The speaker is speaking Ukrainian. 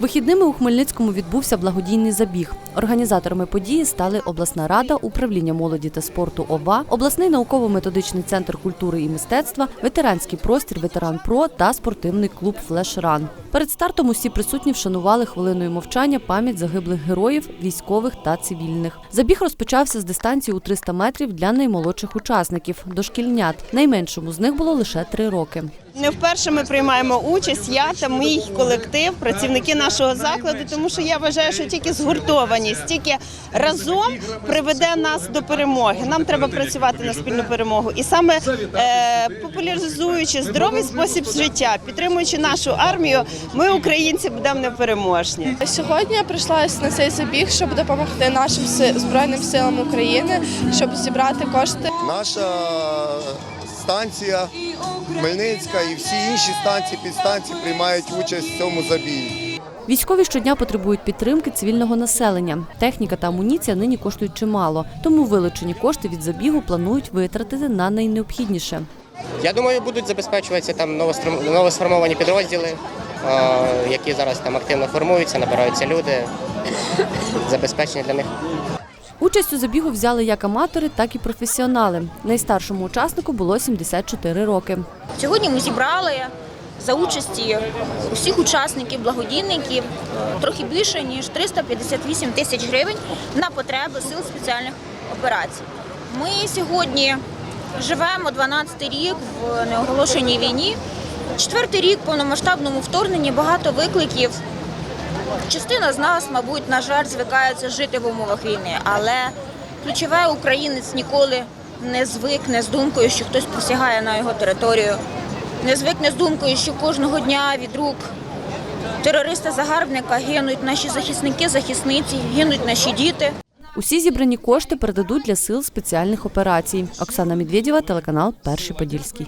Вихідними у Хмельницькому відбувся благодійний забіг. Організаторами події стали обласна рада, управління молоді та спорту ОВА, обласний науково-методичний центр культури і мистецтва, ветеранський простір Ветеран Про та спортивний клуб Флешран. Перед стартом усі присутні вшанували хвилиною мовчання пам'ять загиблих героїв, військових та цивільних. Забіг розпочався з дистанції у 300 метрів для наймолодших учасників дошкільнят. Найменшому з них було лише три роки. Не вперше ми приймаємо участь, я та мій колектив, працівники нашого закладу, тому що я вважаю, що тільки згуртованість, тільки разом приведе нас до перемоги. Нам треба працювати на спільну перемогу. І саме е, популяризуючи здоровий спосіб життя, підтримуючи нашу армію, ми, українці, будемо непереможні. Сьогодні я прийшла на цей забіг, щоб допомогти нашим збройним силам України, щоб зібрати кошти. Наша станція Хмельницька і всі інші станції підстанції приймають участь в цьому забігі. Військові щодня потребують підтримки цивільного населення. Техніка та амуніція нині коштують чимало, тому вилучені кошти від забігу планують витратити на найнеобхідніше. Я думаю, будуть забезпечуватися там новосформовані підрозділи, які зараз там активно формуються, набираються люди. Забезпечення для них. Участь у забігу взяли як аматори, так і професіонали. Найстаршому учаснику було 74 роки. Сьогодні ми зібрали за участі усіх учасників, благодійників трохи більше ніж 358 тисяч гривень на потреби сил спеціальних операцій. Ми сьогодні живемо 12 рік в неоголошеній війні. Четвертий рік повномасштабному вторгненні багато викликів. Частина з нас, мабуть, на жаль, звикається жити в умовах війни, але ключове українець ніколи не звикне з думкою, що хтось посягає на його територію, не звикне з думкою, що кожного дня від рук терориста-загарбника гинуть наші захисники, захисниці, гинуть наші діти. Усі зібрані кошти передадуть для сил спеціальних операцій. Оксана Медведєва, телеканал Перший Подільський.